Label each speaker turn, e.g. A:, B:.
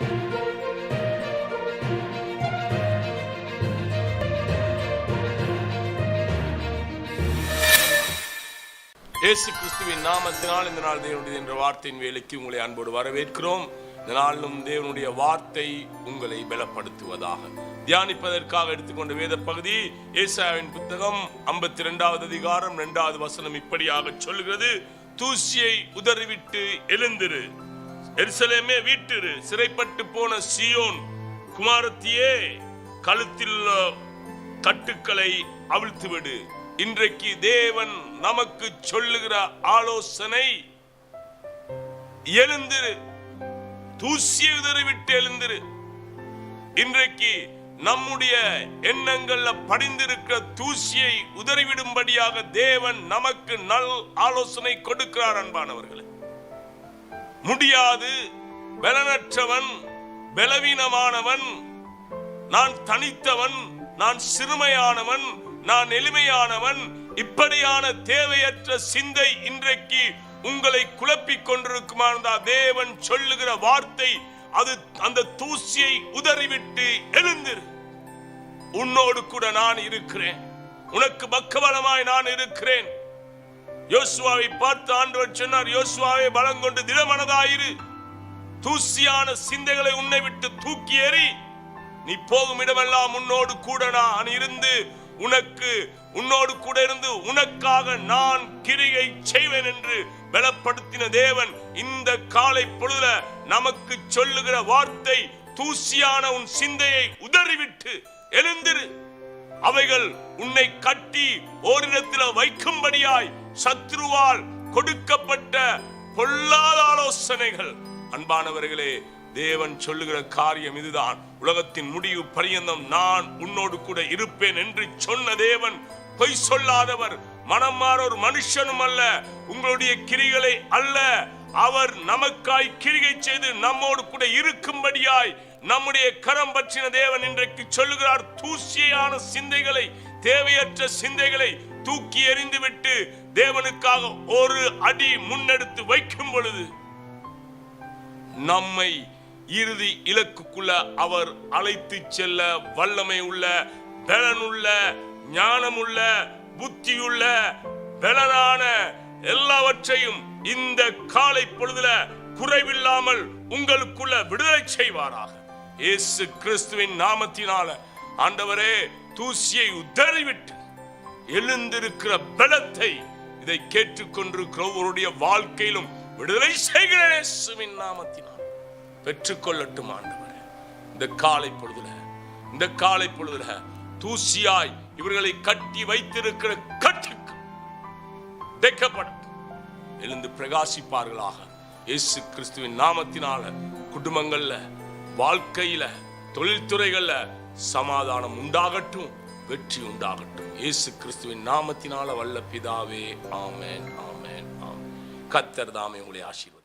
A: இயேசு கிறிஸ்துவின் நாமத்தினால் இந்த நாள் தேவனுடைய என்ற வார்த்தையின் வேலைக்கு உங்களை அன்போடு வரவேற்கிறோம். இந்த நாளிலும் தேவனுடைய வார்த்தை உங்களை பலப்படுத்துவதாக. தியானிப்பதற்காக எடுத்துக்கொண்ட வேத பகுதி ஏசாவின் புத்தகம் ஐம்பத்தி இரண்டாவது அதிகாரம் இரண்டாவது வசனம் இப்படியாக சொல்கிறது. தூசியை உதறிவிட்டு எழுந்திரு. எருசலேமே வீட்டிரு. சிறைப்பட்டு போன சியோன் குமாரத்தியே கழுத்தில் கட்டுக்களை அவிழ்த்து விடு இன்றைக்கு தேவன் நமக்கு சொல்லுகிற ஆலோசனை எழுந்திரு. தூசியை உதறிவிட்டு எழுந்திரு. இன்றைக்கு நம்முடைய எண்ணங்கள்ல படிந்திருக்கிற தூசியை உதறிவிடும்படியாக தேவன் நமக்கு நல் ஆலோசனை கொடுக்கிறார் அன்பானவர்களே. முடியாது. பலனற்றவன் பலவீனமானவன். நான் தனித்தவன் நான் சிறுமையானவன் நான் எளிமையானவன். இப்படியான தேவையற்ற சிந்தை இன்றைக்கு உங்களை குழப்பிக் கொண்டிருக்குமானதா தேவன் சொல்லுகிற வார்த்தை. அது அந்த தூசியை உதறிவிட்டு எழுந்திரு. உன்னோடு கூட நான் இருக்கிறேன். உனக்கு பக்கபலமாய் நான் இருக்கிறேன். யோசுவாவை பார்த்து ஆண்டவர் சொன்னார் யோசுவாவை பலம் கொண்டு திடமனதாயிரு. தூசியான சிந்தைகளை உன்னை விட்டு தூக்கி எறி நீ போகும் இடமெல்லாம் உன்னோடு கூட நான் இருந்து உனக்கு உன்னோடு கூட இருந்து உனக்காக நான் கிரியை செய்வேன் என்று பலப்படுத்தின தேவன் இந்த காலை பொழுதுல நமக்கு சொல்லுகிற வார்த்தை தூசியான உன் சிந்தையை உதறிவிட்டு எழுந்திரு. அவைகள் உன்னை கட்டி ஓரிடத்தில் வைக்கும்படியாய் சத்ருவால் கொடுக்கப்பட்ட பொல்லாத ஆலோசனைகள். அன்பானவர்களே தேவன் சொல்லுகிற காரியம் இதுதான். உலகத்தின் முடிவு பரியந்தம் நான் உன்னோடு கூட இருப்பேன் என்று சொன்ன தேவன் பொய் சொல்லாதவர் மனம் மாற ஒரு மனுஷனும் அல்ல உங்களுடைய கிரிகளை அல்ல. அவர் நமக்காய் கிரிகை செய்து நம்மோடு கூட இருக்கும்படியாய் நம்முடைய கரம் பற்றின தேவன் இன்றைக்கு சொல்லுகிறார் தூசியான சிந்தைகளை தேவையற்ற சிந்தைகளை தூக்கி எறிந்துவிட்டு தேவனுக்காக ஒரு அடி முன்னெடுத்து வைக்கும் பொழுது நம்மை இறுதி இலக்குக்குள்ள அவர் அழைத்து செல்ல வல்லமை உள்ள பலனுள்ள ஞானமுள்ள புத்தியுள்ள பலனான எல்லாவற்றையும் இந்த காலை பொழுதுல குறைவில்லாமல் உங்களுக்குள்ள விடுதலை செய்வாராக. இயேசு கிறிஸ்துவின் நாமத்தினால ஆண்டவரே தூசியை உதறிவிட்டு எழுந்திருக்கிற பலத்தை இதை கேட்டுக்கொண்டிருக்கிற கிரௌவருடைய வாழ்க்கையிலும் விடுதலை செய்கிற இயேசுவின் நாமத்தினால். பெற்றுக்கொள்ளட்டும் ஆண்டவரே. இந்த காலை பொழுதுல இந்த காலை பொழுதுல தூசியாய் இவர்களை கட்டி வைத்திருக்கிற கட்டுக்கு தைக்கப்படட்டும் எழுந்து பிரகாசிப்பார்களாக. இயேசு கிறிஸ்துவின் நாமத்தினால குடும்பங்கள்ல வாழ்க்கையில தொழில்துறைகள்ல சமாதானம் உண்டாகட்டும் வெற்றி உண்டாகட்டும். இயேசு கிறிஸ்துவின் நாமத்தினால வல்ல பிதாவே ஆமேன் ஆமேன் ஆமேன். கத்தர் தாமே உங்களை ஆசீர்வதிப்பார்.